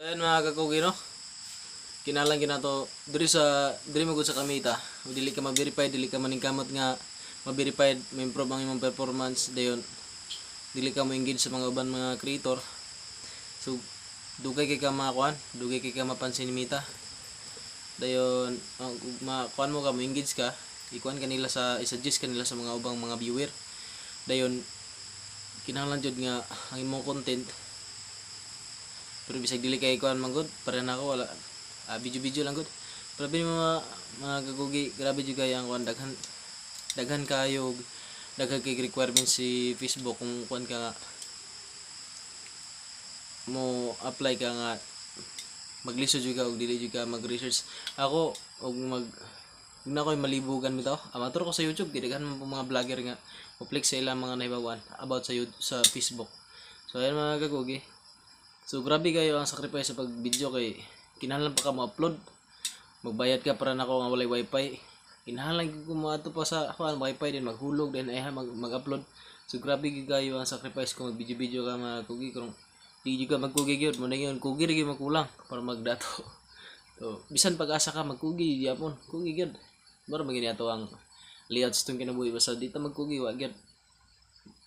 Ayan mga kakugi no. Kinalang ginato diri sa diri magud sa kamita. Dili ka ma-verify, dili ka maningkamot nga ma-verified, ma-improve ang imong performance dayon. Dili ka mo engage sa mga uban mga creator. So dugay kay ka makakuan, dugay kay ka mapansin Mita. Dayon makuan mo ka mo engage ka, ikuan kanila sa i-suggest kanila sa mga ubang mga viewer. Dayon kinahanglan jud nga ang imong content pero bisag dili kay kuan man gud para na ako wala ah, video video lang gud pero bin mga mga gagugi grabe jud kay ang kuan daghan daghan kayo daghan kay requirements si Facebook kung kuan ka mo apply ka nga maglisod jud ka og dili jud ka mag-research ako og mag Huwag na ko'y malibugan bitaw. Amator ko sa YouTube, gidaghan mo mga vlogger nga uplik sa ilang mga naibawan about sa YouTube, sa Facebook. So ayan mga gagugi. So grabe kayo ang sacrifice sa pag-video kay kinahanglan pa ka mo-upload. Magbayad ka para nako nga walay wifi. Kinahanglan ko mo ato pa sa ako ang wifi din maghulog din ay mag mag-upload. So grabe kayo ang sacrifice kung mag-video-video ka mga kugi kung di ka magkugi gyud mo na yun kugi gyud magkulang para magdato. So, bisan pag-asa ka magkugi yapon, kugi gyud. Mara magini ato ang layouts tong kinabuhi basta di ta magkugi wa gyud.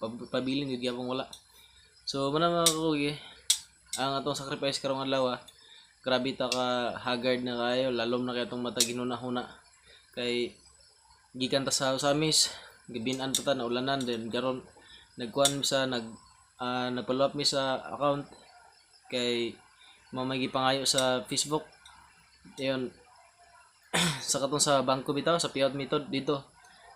Pab- Pabilin gyud yapon wala. So, mana mga kugi, ang atong sacrifice karong adlaw ah, grabe ta ka haggard na kayo lalom na kay atong mata ginuna-huna. Kay gikan ta sa usamis gibinan pa ta na ulanan then karon nagkuan mi sa nag uh, nagfollow up mi sa account. Kay mamagi pangayo sa Facebook. Ayun. sa katong sa bangko bitaw sa payout method dito.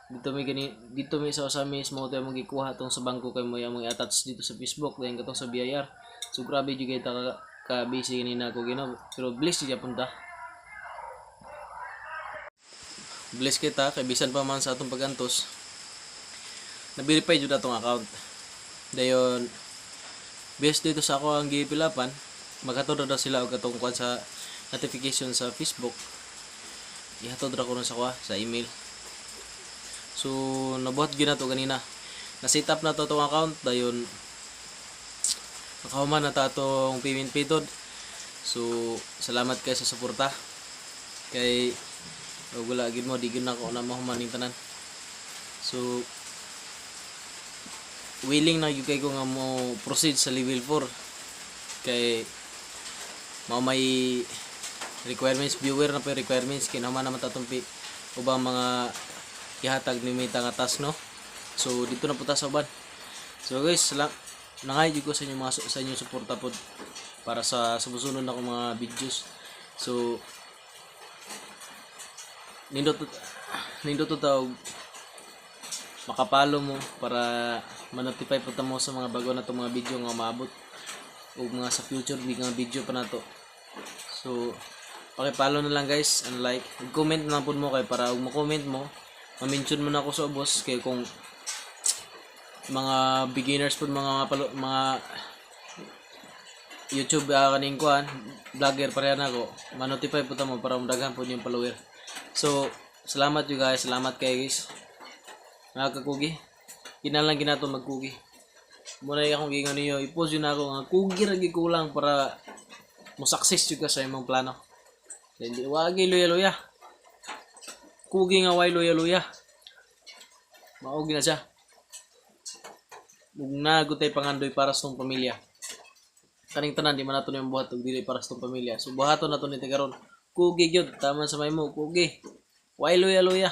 Dito may gani dito may sa usamis mo tayo magikuha tong sa bangko kay mo yung attach dito sa Facebook then katong sa BIR So grabe jud kay ta ka, busy kanina ko gino pero bless jud punta. Bless kita kay bisan pa man sa atong pagantos. Na-verify jud atong account. Dayon based dito sa ako ang gipilapan, maghatod ra sila og katong kuan sa notification sa Facebook. Ihatod ra ko na sa kuha sa email. So nabuhat gyud na to kanina. Na-set up na to tong account dayon nakahuman na ta atong payment method so salamat kay sa suporta. Kay wala gid mo di gid na ako na mahuman ning tanan. So willing na gyud kay ko nga mo proceed sa level 4 kay mao may requirements viewer na pa requirements kinama naman tatong pi ubang mga ihatag ni Mita nga no? So dito na po ta sa uban. So guys salam nangay ko sa inyo mga sa inyo suporta pod para sa sumusunod na akong mga videos. So nindot nindot tawag makapalo mo para ma-notify po mo sa mga bago na to mga video nga maabot o mga sa future di nga video pa na to so pakipalo na lang guys and like comment na lang po mo kay para ug ma-comment mo ma-mention mo na ako sa boss kay kung mga beginners po mga palo, mga YouTube uh, kaning kuan vlogger pareha na ako. Ma-notify po tamo para umdaghan po yung follower. So salamat you guys salamat kay guys mga kakugi kinalang ginato magkugi. Muna akong gingon niyo i-post yun ako nga kugi ra gyud ko lang para mo success jud ka sa imong plano. Hindi wagi luya luya. Kugi nga way luya luya. Maog na siya nagutay pangandoy para sa tong pamilya. Kaning tanan di man nato yung buhat ug dili para sa tong pamilya. So buhaton nato ni karon kugi gyud tama sa may mo kugi. Way luya luya